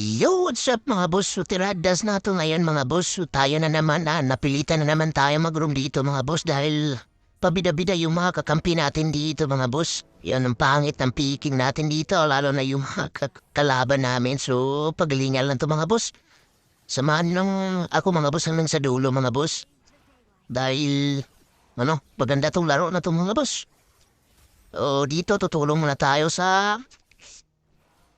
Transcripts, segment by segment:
Yo, what's up mga boss? So, tiradas na to ngayon mga boss. Tayo na naman na napilitan na naman tayo mag-room dito mga boss dahil pabida-bida yung mga kakampi natin dito mga boss. Yan ang pangit ng peking natin dito lalo na yung mga ka- kalaban namin. So, pagalingan lang to mga boss. Samahan lang ako mga boss hanggang sa dulo mga boss. Dahil, ano, maganda tong laro na to mga boss. O, dito tutulong muna tayo sa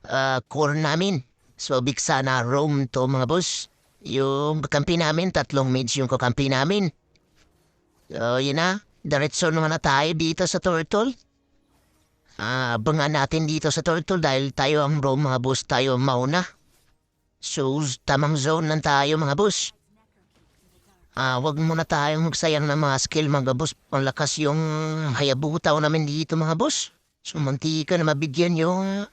ah, core namin. So, big sana roam to mga boss. Yung kakampi namin, tatlong mids yung kakampi namin. So, yun na. Diretso naman na tayo dito sa turtle. Ah, abangan natin dito sa turtle dahil tayo ang roam mga boss, tayo ang mauna. So, tamang zone lang tayo mga boss. Ah, wag muna tayong magsayang ng mga skill mga boss. Malakas yung hayabutaw namin dito mga boss. So, mantika na mabigyan yung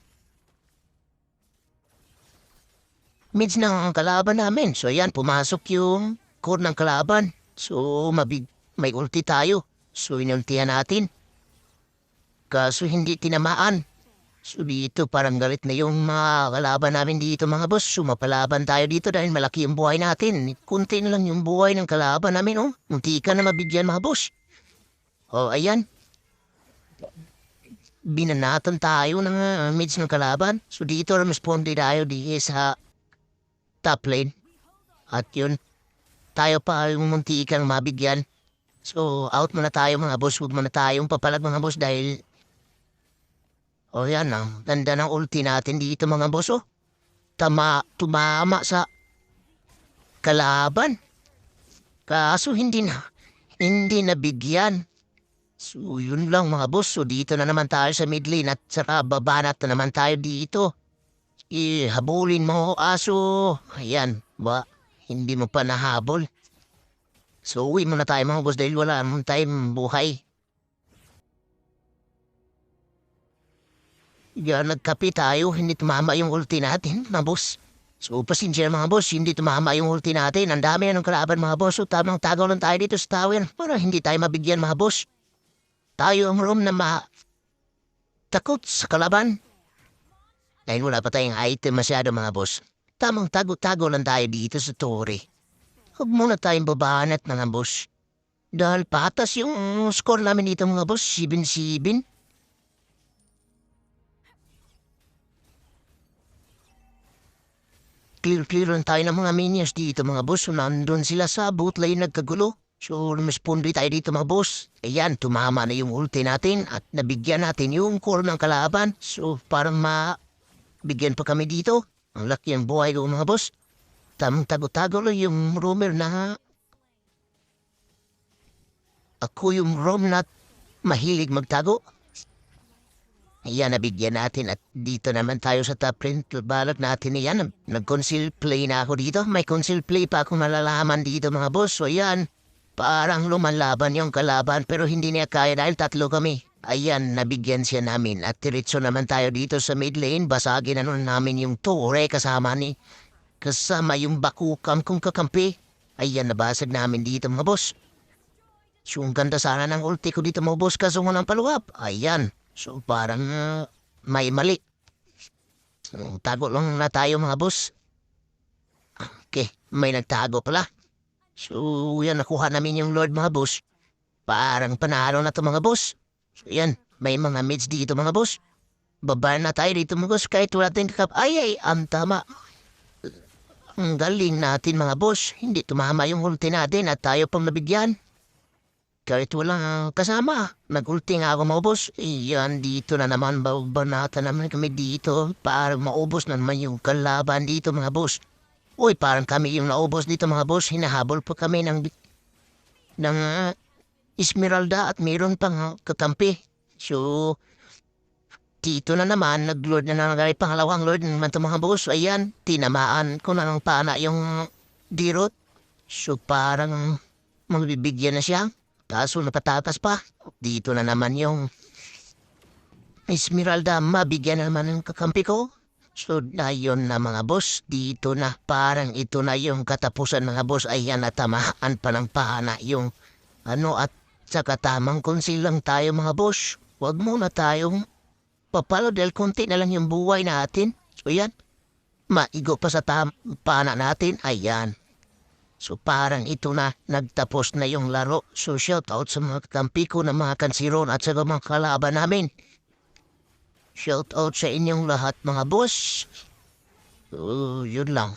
mids ng kalaban namin. So, ayan, pumasok yung core ng kalaban. So, mabig may ulti tayo. So, inultihan natin. Kaso, hindi tinamaan. So, dito parang galit na yung mga kalaban namin dito mga boss. So, mapalaban tayo dito dahil malaki yung buhay natin. Kunti na lang yung buhay ng kalaban namin, oh. Munti ka na mabigyan mga boss. Oh, ayan. Binanatan tayo ng uh, mids ng kalaban. So, dito responde tayo di sa top lane. At yun, tayo pa yung munti kang mabigyan. So, out muna tayo mga boss. Huwag muna tayong papalag mga boss dahil... O yan, ang ganda ng ulti natin dito mga boss, oh. Tama, tumama sa kalaban. Kaso hindi na, hindi nabigyan. So, yun lang mga boss. So, dito na naman tayo sa mid lane at saka babanat na naman tayo dito. Ihabulin mo, aso. Ayan, ba? Hindi mo pa nahabol. So, uwi muna tayo mga boss dahil wala naman tayong buhay. Yan, nagkape tayo. Hindi tumama yung ulti natin, mga boss. So, pasensya na mga boss, hindi tumama yung ulti natin. Ang dami ng kalaban mga boss. So, tamang tagaw lang tayo dito sa tower para hindi tayo mabigyan mga boss. Tayo ang room na ma... Takot sa kalaban. Dahil wala pa tayong item masyado mga boss. Tamang tago-tago lang tayo dito sa tore. Huwag muna tayong babanat mga boss. Dahil patas yung score namin dito mga boss, 7-7. Clear-clear lang tayo ng mga minions dito mga boss. So, nandun sila sa boot lane nagkagulo. So, lumispondi tayo dito mga boss. Ayan, tumama na yung ulti natin at nabigyan natin yung core ng kalaban. So, parang ma Bigyan pa kami dito. Ang laki ang buhay ko mga boss. Tamang tago-tago lang yung rumor na ako yung rom na mahilig magtago. Ayan, nabigyan natin at dito naman tayo sa top print. Balak natin yan. Nag-conceal play na ako dito. May conceal play pa akong nalalaman dito mga boss. So ayan, parang lumalaban yung kalaban pero hindi niya kaya dahil tatlo kami. Ayan, nabigyan siya namin at diretso naman tayo dito sa mid lane. Basagin na nun namin yung tore kasama ni kasama yung bakukam kong kakampi. Ayan, nabasag namin dito mga boss. So, ganda sana ng ulti ko dito mga boss kaso walang paluwap. Ayan, so parang uh, may mali. So, tago lang na tayo mga boss. Okay, may nagtago pala. So, yan, nakuha namin yung Lord mga boss. Parang panalo na to mga boss. So, yan, may mga mids dito mga boss. Baba na tayo dito mga boss kahit wala tayong kakap. Ay, ay, ang tama. Ang galing natin mga boss. Hindi tumama yung ulti natin at tayo pang nabigyan. Kahit walang kasama. Nag-ulti nga ako mga boss. Iyan, dito na naman. Babanata naman kami dito. Para maubos na naman yung kalaban dito mga boss. Uy, parang kami yung naubos dito mga boss. Hinahabol pa kami ng, ng ah, Esmeralda at mayroon pang kakampi. So, dito na naman, nag-lord na nangyari pangalawang lord naman ito mga boss. Ayan, tinamaan ko na ng pana yung dirot. So, parang magbibigyan na siya. Kaso napatatas pa. Dito na naman yung Esmeralda, mabigyan na naman ng kakampi ko. So, na yun na mga boss. Dito na, parang ito na yung katapusan mga boss. Ayan, natamaan pa ng pana yung ano at sa katamang konsil lang tayo mga boss. Huwag muna tayong papalo dahil konti na lang yung buhay natin. So yan, maigo pa sa tampana natin. Ayan. So parang ito na, nagtapos na yung laro. So shout out sa mga kakampi ko na mga kansiron at sa mga kalaban namin. Shout out sa inyong lahat mga boss. So, yun lang.